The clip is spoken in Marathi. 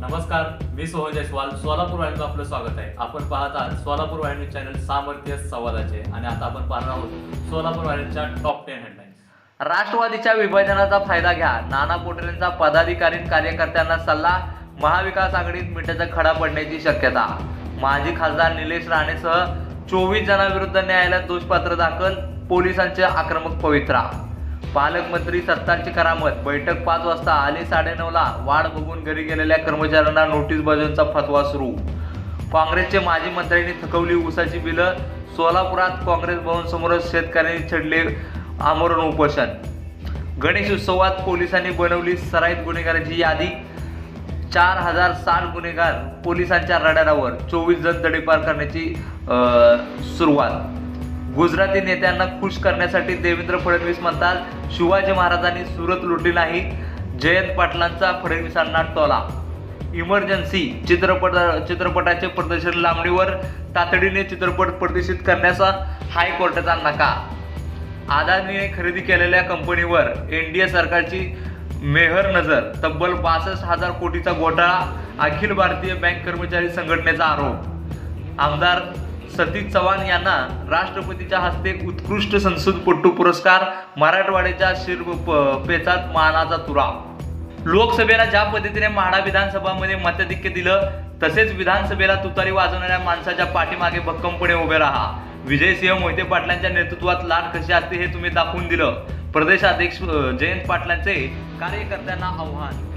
नमस्कार मी सोहन जयस्वाल. सोलापूर वाहिनीचं आपलं स्वागत आहे. आपण पाहत आहात सोलापूर वाहिनी चॅनल सामर्थ्य संवादाचे. आणि आता आपण पाहणार आहोत सोलापूर वाहिनीच्या टॉप टेन हेडलाईन्स राष्ट्रवादीच्या विभाजनाचा फायदा घ्या. नाना पटोलेंचा पदाधिकारी कार्यकर्त्यांना सल्ला. महाविकास आघाडीत मिठाचा खडा पडण्याची शक्यता. माजी खासदार निलेश राणेसह चोवीस जणांविरुद्ध न्यायालयात दोषपत्र दाखल. पोलिसांचे आक्रमक पवित्रा. पालकमंत्री सत्तारची करामत. बैठक पाच वाजता आले साडेनऊला. वाढ बघून घरी गेलेल्या कर्मचाऱ्यांना नोटीस बजावण्याचा फतवा सुरू. काँग्रेसचे माजी मंत्र्यांनी थकवली ऊसाची बिलं. सोलापुरात काँग्रेस भवन समोरच शेतकऱ्यांनी छेडले आमरण उपोषण. गणेश उत्सवात पोलिसांनी बनवली सराईत गुन्हेगारांची यादी. चार हजार साठ गुन्हेगार पोलिसांच्या रडारावर. चोवीस जण तडीपार करण्याची सुरुवात. गुजराती नेत्यांना खुश करण्यासाठी देवेंद्र फडणवीस म्हणतात शिवाजी महाराजांनी सुरत लुटली नाही जयंत पाटलांचा फडणवीसांना टोला. इमर्जन्सी चित्रपट चित्रपटाचे प्रदर्शन लांबणीवर तातडीने चित्रपट प्रदर्शित करण्याचा हायकोर्टाचा नकार. आदानीने खरेदी केलेल्या कंपनीवर एन डी ए सरकारची मेहर नजर तब्बल बासष्ट हजार कोटीचा घोटाळा अखिल भारतीय बँक कर्मचारी संघटनेचा आरोप. आमदार सतीश चव्हाण यांना राष्ट्रपतीच्या हस्ते उत्कृष्ट संसदपटू पुरस्कार मराठवाड्याच्या शिर पेचात मानाचा तुरा. लोकसभेला ज्या पद्धतीने म्हाडा विधानसभामध्ये मताधिक्य दिलं तसेच विधानसभेला तुतारी वाजवणाऱ्या माणसाच्या पाठीमागे भक्कमपणे उभे राहा. विजयसिंह मोहिते पाटलांच्या नेतृत्वात लाट कशी असते हे तुम्ही दाखवून दिलं. प्रदेशाध्यक्ष जयंत पाटलांचे कार्यकर्त्यांना आव्हान.